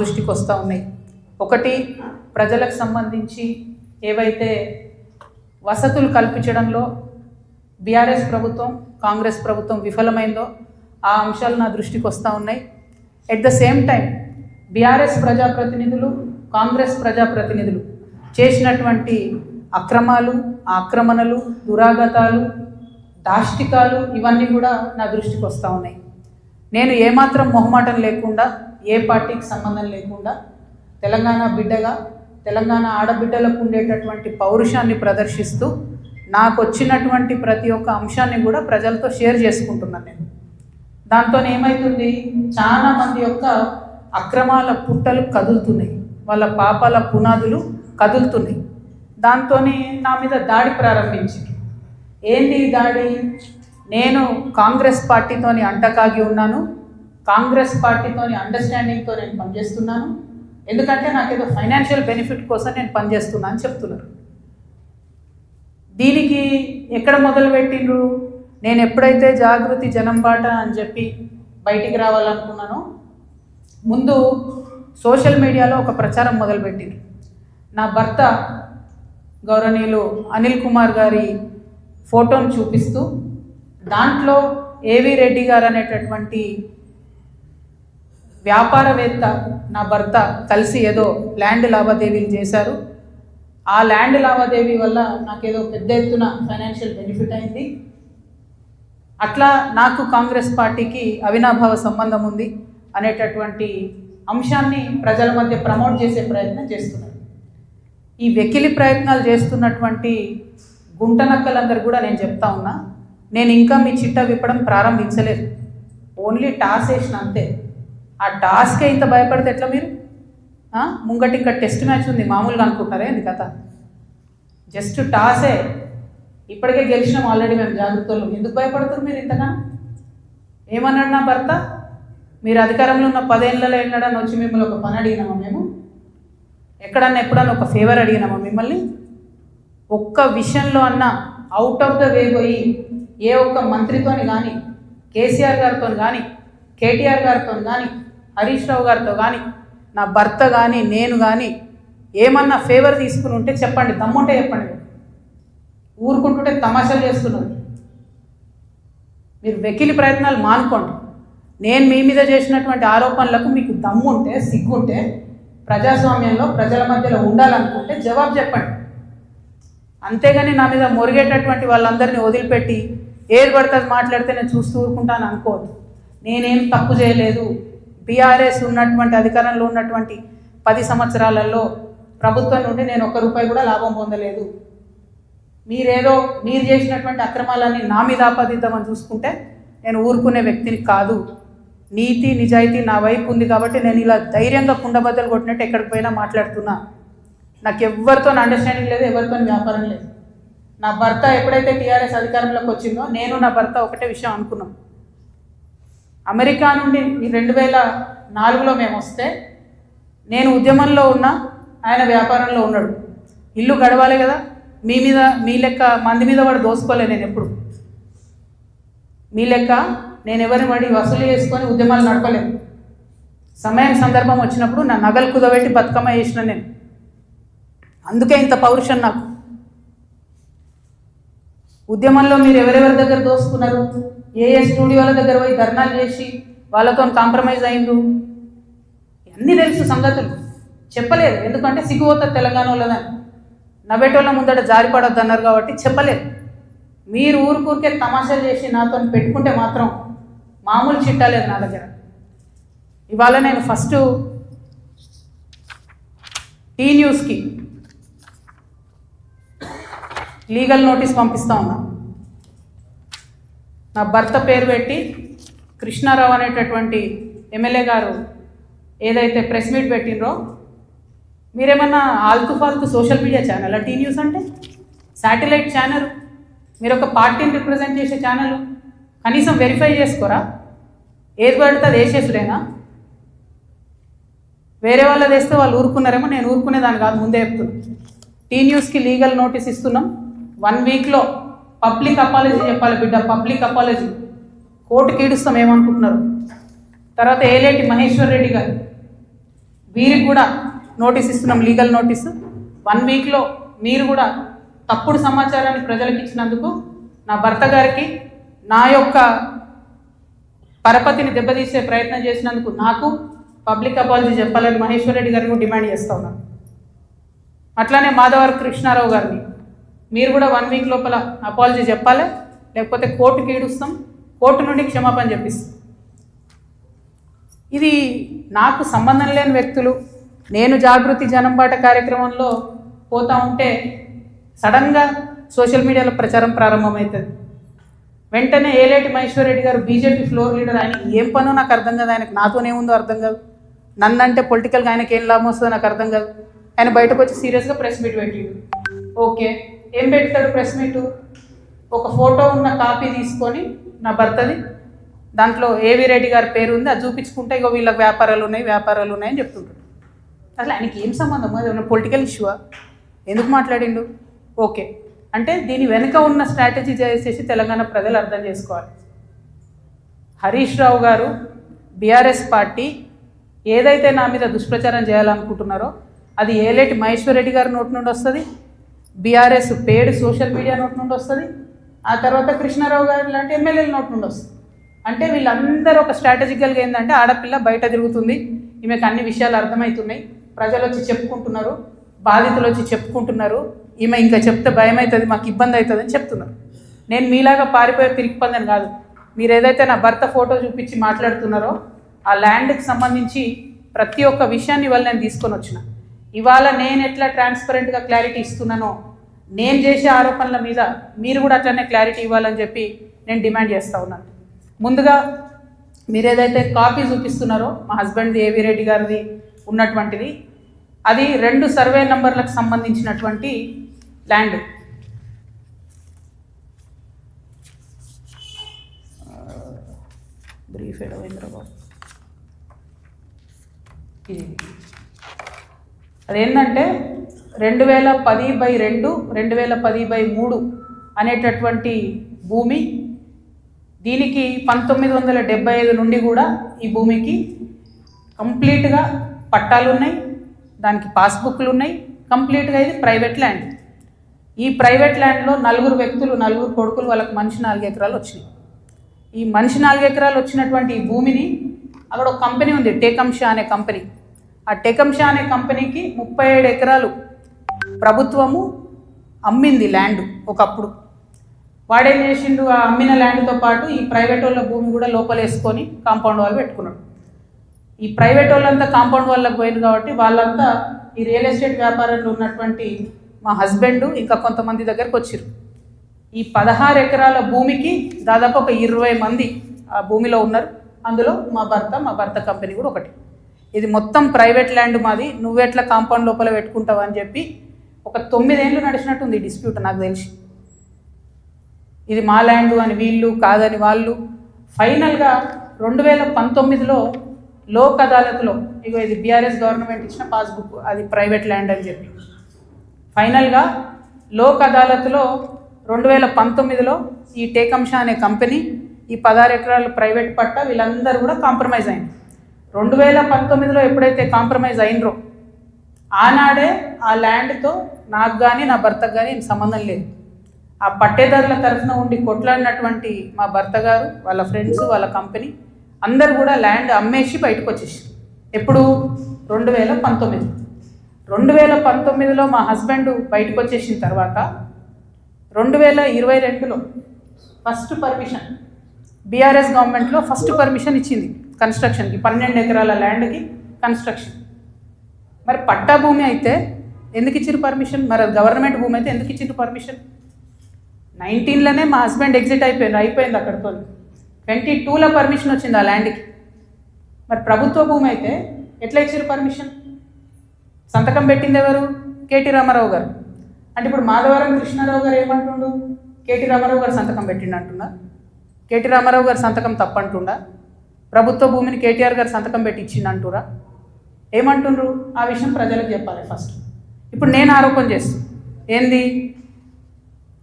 దృష్టికి వస్తూ ఉన్నాయి. ఒకటి ప్రజలకు సంబంధించి ఏవైతే వసతులు కల్పించడంలో బీఆర్ఎస్ ప్రభుత్వం కాంగ్రెస్ ప్రభుత్వం విఫలమైందో ఆ అంశాలు నా దృష్టికి వస్తూ ఉన్నాయి. At the same time BRS ప్రజాప్రతినిధులు కాంగ్రెస్ ప్రజాప్రతినిధులు చేసినటువంటి అక్రమాలు ఆక్రమణలు దురాగతాలు దాష్టికాలు ఇవన్నీ కూడా నా దృష్టికి వస్తూ ఉన్నాయి. నేను ఏమాత్రం మొహమాటం లేకుండా ఏ పార్టీకి సంబంధం లేకుండా తెలంగాణ బిడ్డగా తెలంగాణ ఆడబిడ్డలకు ఉండేటటువంటి పౌరుషాన్ని ప్రదర్శిస్తూ నాకు వచ్చినటువంటి ప్రతి ఒక్క అంశాన్ని కూడా ప్రజలతో షేర్ చేసుకుంటున్నాను నేను. దాంతో ఏమవుతుంది చాలా మంది యొక్క అక్రమాల పుట్టలు కదులుతున్నాయి. వాళ్ళ పాపాల పునాదులు కదులుతున్నాయి. దాంతో నా మీద దాడి ప్రారంభించింది. ఏంది దాడి? నేను కాంగ్రెస్ పార్టీతోని అంటకాగి ఉన్నాను. కాంగ్రెస్ పార్టీతోని అండర్స్టాండింగ్తో నేను పనిచేస్తున్నాను. ఎందుకంటే నాకు ఏదో ఫైనాన్షియల్ బెనిఫిట్ కోసం నేను పనిచేస్తున్నా అని చెప్తున్నారు. దీనికి ఎక్కడ మొదలు పెట్టిండ్రు నేను ఎప్పుడైతే జాగృతి జనం బాట అని చెప్పి బయటికి రావాలనుకున్నానో ముందు సోషల్ మీడియాలో ఒక ప్రచారం మొదలుపెట్టింది నా భర్త గౌరవనీయులు అనిల్ కుమార్ గారి ఫోటోను చూపిస్తూ దాంట్లో ఏవి రెడ్డి గారు అనేటటువంటి వ్యాపారవేత్త నా భర్త కలిసి ఏదో ల్యాండ్ లావాదేవీలు చేశారు. ఆ ల్యాండ్ లావాదేవీ వల్ల నాకేదో పెద్ద ఎత్తున ఫైనాన్షియల్ బెనిఫిట్ అయింది. అట్లా నాకు కాంగ్రెస్ పార్టీకి అవినాభావ సంబంధం ఉంది అనేటటువంటి అంశాన్ని ప్రజల మధ్య ప్రమోట్ చేసే ప్రయత్నం చేస్తున్నారు. ఈ వెకిలి ప్రయత్నాలు చేస్తున్నటువంటి గుంటనక్కలందరూ కూడా నేను చెప్తా ఉన్నా నేను ఇంకా మీ చిట్ట విప్పడం ప్రారంభించలేదు. ఓన్లీ టాస్ వేసిన అంతే. ఆ టాస్కే ఇంత భయపడితే ఎట్లా మీరు? ముంగటి ఇంకా టెస్ట్ మ్యాచ్ ఉంది మామూలుగా అనుకుంటారే ఇది కథ? జస్ట్ టాసే ఇప్పటికే గెలిచినాం ఆల్రెడీ మేము జాగ్రత్తలు. ఎందుకు భయపడుతున్నారు మీరు ఇంతగా? ఏమన్నాడు నా భర్త? మీరు అధికారంలో ఉన్న పదేళ్ళలో ఎన్నడని వచ్చి మిమ్మల్ని ఒక పని అడిగినామా మేము? ఎక్కడన్నా ఎప్పుడన్నా ఒక ఫేవర్ అడిగినామా మిమ్మల్ని? ఒక్క విషయంలో అన్న అవుట్ ఆఫ్ ద వే పోయి ఏ ఒక్క మంత్రితోని కానీ కేసీఆర్ గారితో కానీ కేటీఆర్ గారితో కానీ హరీష్ రావు గారితో కానీ నా భర్త కానీ నేను కానీ ఏమన్నా ఫేవర్ తీసుకుని ఉంటే చెప్పండి దమ్ముంటే చెప్పండి. ఊరుకుంటుంటే తమాషాలు చేస్తున్నారు. మీరు వెకిలి ప్రయత్నాలు మానుకోండి. నేను మీ మీద చేసినటువంటి ఆరోపణలకు మీకు దమ్ముంటే సిగ్గుంటే ప్రజాస్వామ్యంలో ప్రజల మధ్యలో ఉండాలనుకుంటే జవాబు చెప్పండి. అంతేగాని నా మీద మొరిగేటటువంటి వాళ్ళందరినీ వదిలిపెట్టి ఏది పడితే అది మాట్లాడితే నేను చూస్తూ ఊరుకుంటాను అనుకోవద్దు. నేనేం తప్పు చేయలేదు బీఆర్ఎస్ ఉన్నటువంటి అధికారంలో ఉన్నటువంటి పది సంవత్సరాలలో ప్రభుత్వం నుండి నేను ఒక్క రూపాయి కూడా లాభం పొందలేదు. మీరేదో మీరు చేసినటువంటి అక్రమాలన్నీ నా మీద ఆపాదిద్దామని చూసుకుంటే నేను ఊరుకునే వ్యక్తిని కాదు. నీతి నిజాయితీ నా వైపు ఉంది కాబట్టి నేను ఇలా ధైర్యంగా కుండబద్దలు కొట్టినట్టు ఎక్కడికి పోయినా మాట్లాడుతున్నా. నాకు ఎవరితో అండర్స్టాండింగ్ లేదు ఎవరితో వ్యాపారం లేదు. నా భర్త ఎప్పుడైతే టీఆర్ఎస్ అధికారంలోకి వచ్చిందో నేను నా భర్త ఒకటే విషయం అనుకున్నాం. అమెరికా నుండి ఈ రెండు వేల నాలుగులో మేము వస్తే నేను ఉద్యమంలో ఉన్నా ఆయన వ్యాపారంలో ఉన్నాడు. ఇల్లు గడవాలి కదా. మీ మీద మీ లెక్క మంది మీద వాడు దోసుకోలే నేను ఎప్పుడు. మీ లెక్క నేను ఎవరిని వాడి వసూలు చేసుకొని ఉద్యమాలు నడపలేను. సమయం సందర్భం వచ్చినప్పుడు నా నగలు కుదబెట్టి బతుకమ్మ చేసిన నేను. అందుకే ఇంత పౌరుషం నాకు. ఉద్యమంలో మీరు ఎవరెవరి దగ్గర దోసుకున్నారు? ఏ ఏ స్టూడియోల దగ్గర పోయి ధర్నాలు చేసి వాళ్ళతో కాంప్రమైజ్ అయిండు అన్నీ తెలుసు సంగతులు. చెప్పలేదు. ఎందుకంటే సిగ్గుపోతుంది తెలంగాణ వాళ్ళదని నవ్వేటోళ్ళ ముందట జారిపడొద్దు అన్నారు కాబట్టి చెప్పలేదు. మీరు ఊరికూరికే తమాషాలు చేసి నాతో పెట్టుకుంటే మాత్రం మామూలు చిట్టాలేదు నా దగ్గర. ఇవాళ నేను ఫస్ట్ టీ న్యూస్కి లీగల్ నోటీస్ పంపిస్తా ఉన్నా. నా భర్త పేరు పెట్టి కృష్ణారావు అనేటటువంటి ఎమ్మెల్యే గారు ఏదైతే ప్రెస్ మీట్ పెట్టినరో మీరేమన్నా ఆల్తు ఫాల్తు social media channel? T news అంటే? Satellite channel. మీరు ఒక పార్టీని రిప్రజెంట్ చేసే ఛానల్. కనీసం వెరిఫై చేసుకోరా? ఏది పడితే అది వేసేసుడేనా? వేరే వాళ్ళది వేస్తే వాళ్ళు ఊరుకున్నారేమో నేను ఊరుకునేదాన్ని కాదు ముందే చెప్తున్నాను టీ న్యూస్కి లీగల్ నోటీస్ ఇస్తున్నాం. వన్ వీక్లో పబ్లిక్ అపాలజీ చెప్పాలి బిడ్డ పబ్లిక్ అపాలజీ కోర్టుకి ఈడుస్తాం ఏమనుకుంటున్నారు? తర్వాత ఏలేటి మహేశ్వర్ రెడ్డి గారు. వీరికి కూడా నోటీస్ ఇస్తున్నాం లీగల్ నోటీసు వన్ వీక్లో మీరు కూడా తప్పుడు సమాచారాన్ని ప్రజలకు ఇచ్చినందుకు నా భర్త గారికి నా యొక్క పరపతిని దెబ్బతీసే ప్రయత్నం చేసినందుకు నాకు పబ్లిక్ అపాలజీ చెప్పాలని మహేశ్వర్ రెడ్డి గారిని డిమాండ్ చేస్తా ఉన్నాను. అట్లానే మాధవర్ కృష్ణారావు గారిని. మీరు కూడా వన్ వీక్ లోపల అపాలజీ చెప్పాలి? లేకపోతే కోర్టుకి ఈడుస్తాం కోర్టు నుండి క్షమాపణ చెప్పిస్తాం. ఇది నాకు సంబంధం లేని వ్యక్తులు నేను జాగృతి జనంబాట కార్యక్రమంలో పోతా ఉంటే సడన్గా సోషల్ మీడియాలో ప్రచారం ప్రారంభమవుతుంది. వెంటనే ఏలేటి మహేశ్వర్ రెడ్డి గారు బీజేపీ ఫ్లోర్ లీడర్ ఆయన ఏం పనో నాకు అర్థం కాదు. ఆయనకు నాతోనే ఉందో అర్థం కాదు. నన్ను అంటే పొలిటికల్గా ఆయనకి ఏం లాభం వస్తుందో నాకు అర్థం కాదు. ఆయన బయటకు వచ్చి సీరియస్గా ప్రెస్ మీట్ పెట్టిండు. ఓకే. ఏం పెడతాడు ప్రెస్ మీట్? ఒక ఫోటో ఉన్న కాపీ తీసుకొని నా భర్తది. దాంట్లో ఏవి రెడ్డి గారి పేరు ఉంది అది చూపించుకుంటే ఇగో వీళ్ళకి వ్యాపారాలు ఉన్నాయి వ్యాపారాలు ఉన్నాయని చెప్తుంటాడు. అసలు ఆయనకి ఏం సంబంధం? అది పొలిటికల్ ఇష్యూవా ఎందుకు మాట్లాడిండు? ఓకే. అంటే దీని వెనుక ఉన్న స్ట్రాటజీ చేసేసి తెలంగాణ ప్రజలు అర్థం చేసుకోవాలి. హరీష్ రావు గారు బీఆర్ఎస్ పార్టీ ఏదైతే నా మీద దుష్ప్రచారం చేయాలనుకుంటున్నారో అది ఏలేటి మహేశ్వర్ రెడ్డి గారి నోటి నుండి వస్తుంది బీఆర్ఎస్ పేడ్ సోషల్ మీడియా నోటి నుండి వస్తుంది. ఆ తర్వాత కృష్ణారావు గారు లాంటి ఎమ్మెల్యేల నోటి నుండి వస్తుంది. అంటే వీళ్ళందరూ ఒక స్ట్రాటజికల్గా ఏంటంటే ఆడపిల్ల బయట తిరుగుతుంది. ఈమెకు అన్ని విషయాలు అర్థమవుతున్నాయి ప్రజలు వచ్చి చెప్పుకుంటున్నారు. బాధితులు వచ్చి చెప్పుకుంటున్నారు. ఈమె ఇంకా చెప్తే భయం అవుతుంది మాకు ఇబ్బంది అవుతుంది అని చెప్తున్నారు. నేను మీలాగా పారిపోయే పిరికిపందని కాదు. మీరు ఏదైతే నా భర్త ఫోటో చూపించి మాట్లాడుతున్నారో ఆ ల్యాండ్కి సంబంధించి ప్రతి ఒక్క విషయాన్ని వాళ్ళు నేను తీసుకొని వచ్చిన. ఇవాళ నేను ఎట్లా ట్రాన్స్పరెంట్గా క్లారిటీ ఇస్తున్నానో నేను చేసే ఆరోపణల మీద మీరు కూడా అట్లనే క్లారిటీ ఇవ్వాలని చెప్పి నేను డిమాండ్ చేస్తూ ఉన్నాను. ముందుగా మీరు ఏదైతే కాపీ చూపిస్తున్నారో మా హస్బెండ్ది ఏవి రెడ్డి గారిది ఉన్నటువంటిది అది రెండు సర్వే నంబర్లకు సంబంధించినటువంటి ల్యాండ్ బ్రీఫ్ ఎడవేంద్రబాబు ఇది. అదేంటంటే రెండు వేల పది బై రెండు రెండు వేల పది బై మూడు అనేటటువంటి భూమి దీనికి పంతొమ్మిది వందల డెబ్బై ఐదు నుండి కూడా ఈ భూమికి కంప్లీట్గా పట్టాలు ఉన్నాయి దానికి పాస్బుక్లు ఉన్నాయి కంప్లీట్గా ఇది ప్రైవేట్ ల్యాండ్. ఈ ప్రైవేట్ ల్యాండ్లో నలుగురు వ్యక్తులు నలుగురు కొడుకులు వాళ్ళకి మనిషి నాలుగు ఎకరాలు వచ్చినాయి. ఈ మనిషి నాలుగు ఎకరాలు వచ్చినటువంటి ఈ భూమిని అక్కడ ఒక కంపెనీ ఉంది టేకంషా అనే కంపెనీ. ఆ టెకంషా అనే కంపెనీకి ముప్పై ఏడు ఎకరాలు ప్రభుత్వము అమ్మింది ల్యాండ్ ఒకప్పుడు. వాడేం చేసిండు? ఆ అమ్మిన ల్యాండ్తో పాటు ఈ ప్రైవేట్ వాళ్ళ భూమి కూడా లోపలేసుకొని కాంపౌండ్ వాళ్ళు పెట్టుకున్నాడు. ఈ ప్రైవేట్ వాళ్ళంతా కాంపౌండ్ వాళ్ళకి పోయింది కాబట్టి వాళ్ళంతా ఈ రియల్ ఎస్టేట్ వ్యాపారంలో ఉన్నటువంటి మా హస్బెండ్ ఇంకా కొంతమంది దగ్గరకు వచ్చారు ఈ పదహారు ఎకరాల భూమికి దాదాపు ఒక ఇరవై మంది ఆ భూమిలో ఉన్నారు. అందులో మా భర్త మా భర్త కంపెనీ కూడా ఒకటి. ఇది మొత్తం ప్రైవేట్ ల్యాండ్ మాది. నువ్వెట్లా కాంపౌండ్ లోపల పెట్టుకుంటావు అని చెప్పి ఒక తొమ్మిదేళ్ళు నడిచినట్టుంది ఈ డిస్ప్యూట్ నాకు తెలిసి. ఇది మా ల్యాండ్ అని వీళ్ళు కాదని వాళ్ళు. ఫైనల్గా రెండు వేల పంతొమ్మిదిలో లోక్ అదాలత్లో ఇగో ఇది బీఆర్ఎస్ గవర్నమెంట్ ఇచ్చిన పాస్బుక్ అది ప్రైవేట్ ల్యాండ్ అని చెప్పి. ఫైనల్గా లోక్ అదాలత్లో రెండు వేల పంతొమ్మిదిలో ఈ టేకంషా అనే కంపెనీ ఈ పదహారు ఎకరాల ప్రైవేట్ పట్ట వీళ్ళందరూ కూడా కాంప్రమైజ్ అయింది. రెండు వేల పంతొమ్మిదిలో ఎప్పుడైతే కాంప్రమైజ్ అయినరో ఆనాడే ఆ ల్యాండ్తో నాకు కానీ నా భర్తకు కానీ ఏం సంబంధం లేదు. ఆ పట్టేదారుల తరఫున ఉండి కొట్లాడినటువంటి మా భర్త గారు వాళ్ళ ఫ్రెండ్స్ వాళ్ళ కంపెనీ అందరు కూడా ల్యాండ్ అమ్మేసి బయటకు వచ్చేసి ఎప్పుడు? రెండు వేల పంతొమ్మిది. రెండు వేల పంతొమ్మిదిలో మా హస్బెండ్ బయటకు వచ్చేసిన తర్వాత రెండు వేల ఇరవై రెండులో ఫస్ట్ పర్మిషన్ బీఆర్ఎస్ గవర్నమెంట్లో ఫస్ట్ పర్మిషన్ ఇచ్చింది కన్స్ట్రక్షన్కి పన్నెండు ఎకరాల ల్యాండ్కి కన్స్ట్రక్షన్ మరి పట్టా భూమి అయితే ఎందుకు ఇచ్చిన పర్మిషన్ మరి గవర్నమెంట్ భూమి అయితే ఎందుకు ఇచ్చిన పర్మిషన్ నైన్టీన్లోనే మా హస్బెండ్ ఎగ్జిట్ అయిపోయింది అయిపోయింది అక్కడితో ట్వంటీ టూలో పర్మిషన్ వచ్చింది ఆ ల్యాండ్కి మరి ప్రభుత్వ భూమి అయితే ఎట్లా ఇచ్చారు పర్మిషన్ సంతకం పెట్టింది ఎవరు? కేటీ రామారావు గారు. అంటే ఇప్పుడు మాధవరం కృష్ణారావు గారు ఏమంటుండు? కేటీ రామారావు గారు సంతకం పెట్టిండు అంటున్నా. కేటీ రామారావు గారు సంతకం తప్పంటుండా? ప్రభుత్వ భూమిని కేటీఆర్ గారు సంతకం పెట్టి ఇచ్చిండు అంటురా ఏమంటుండ్రు? ఆ విషయం ప్రజలకు చెప్పాలి ఫస్ట్. ఇప్పుడు నేను ఆరోపణ చేస్తాను ఏంది?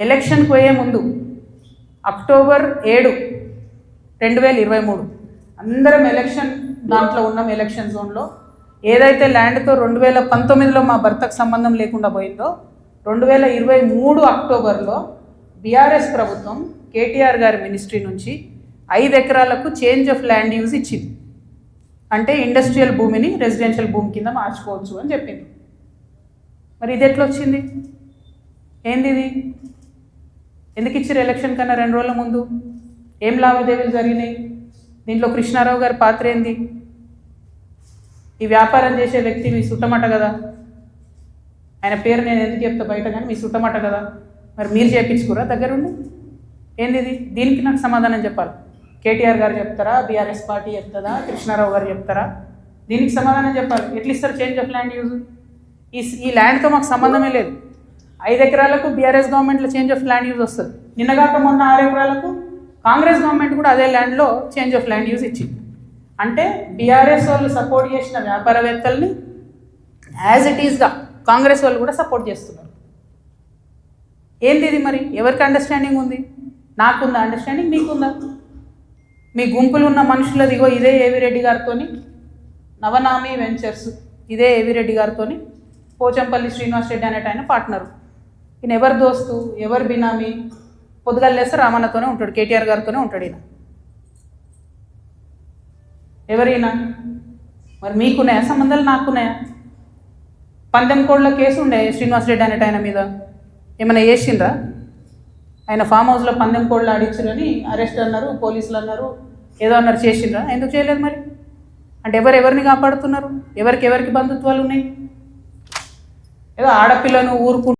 ఎలక్షన్కి పోయే ముందు అక్టోబర్ ఏడు రెండు వేల ఇరవై మూడు అందరం ఎలక్షన్ దాంట్లో ఉన్నాం ఎలక్షన్ జోన్లో. ఏదైతే ల్యాండ్తో రెండు వేల పంతొమ్మిదిలో మా భర్తకు సంబంధం లేకుండా పోయిందో రెండు వేల ఇరవై మూడు అక్టోబర్లో బీఆర్ఎస్ ప్రభుత్వం కేటీఆర్ గారి మినిస్ట్రీ నుంచి ఐదు ఎకరాలకు చేంజ్ ఆఫ్ ల్యాండ్ యూజ్ ఇచ్చింది. అంటే ఇండస్ట్రియల్ భూమిని రెసిడెన్షియల్ భూమి కింద మార్చుకోవచ్చు అని చెప్పింది. మరి ఇది ఎట్లా వచ్చింది? ఏంది ఇది? ఎందుకు ఇచ్చారు ఎలక్షన్ కన్నా రెండు రోజుల ముందు? ఏం లావాదేవీలు జరిగినాయి? దీంట్లో కృష్ణారావు గారి పాత్ర ఏంది? ఈ వ్యాపారం చేసే వ్యక్తి మీ సుట్టమట కదా? ఆయన పేరు నేను ఎందుకు చెప్తా బయట కానీ మీ సుట్టమట కదా? మరి మీరు చేయించుకురా దగ్గరుండి? ఏంది ఇది? దీనికి నాకు సమాధానం చెప్పాలి. కేటీఆర్ గారు చెప్తారా? బీఆర్ఎస్ పార్టీ చెప్తుందా? కృష్ణారావు గారు చెప్తారా? దీనికి సమాధానం చెప్పాలి. ఎట్లా ఇస్తారు చేంజ్ ఆఫ్ ల్యాండ్ యూజ్ ఈ ఈ ల్యాండ్తో మాకు సంబంధమే లేదు. ఐదు ఎకరాలకు బీఆర్ఎస్ గవర్నమెంట్లో చేంజ్ ఆఫ్ ల్యాండ్ యూజ్ వస్తుంది. నిన్నగాక మొన్న ఆరు ఎకరాలకు కాంగ్రెస్ గవర్నమెంట్ కూడా అదే ల్యాండ్లో చేంజ్ ఆఫ్ ల్యాండ్ యూజ్ ఇచ్చింది. అంటే బీఆర్ఎస్ వాళ్ళు సపోర్ట్ చేసిన వ్యాపారవేత్తల్ని యాజ్ ఇట్ ఈస్గా కాంగ్రెస్ వాళ్ళు కూడా సపోర్ట్ చేస్తున్నారు. ఏంది ఇది మరి? ఎవరికి అండర్స్టాండింగ్ ఉంది? నాకుందా? అండర్స్టాండింగ్ మీకుందా? మీ గుంపులు ఉన్న మనుషులది ఇగో ఇదే ఏవిరెడ్డి గారితోని నవనామి వెంచర్స్ ఇదే ఏవిరెడ్డి గారితోని పోచంపల్లి శ్రీనివాస్ రెడ్డి అనేట ఆయన పార్ట్నరు ఈయన ఎవరి దోస్తు ఎవరు బినామీ పొద్దుగల్లేస్తే రామన్నతోనే ఉంటాడు కేటీఆర్ గారితోనే ఉంటాడు ఈయన. ఎవరైనా మరి మీకున్నాయా? సంబంధాలు నాకున్నాయా? పందెం కోళ్ళ కేసు ఉండే శ్రీనివాస్ రెడ్డి అనేట ఆయన మీద. ఏమైనా చేసిండ్రా? ఆయన ఫామ్ హౌస్లో పందెం కోళ్ళు ఆడించారని అరెస్ట్ అన్నారు పోలీసులు అన్నారు. ఏదో అన్నారు చేసిండ్రా? ఎందుకు చేయలేదు మరి? అంటే ఎవరు ఎవరిని కాపాడుతున్నారు? ఎవరికి ఎవరికి బంధుత్వాలు ఉన్నాయి? ఏదో ఆడపిల్లను ఊరుకు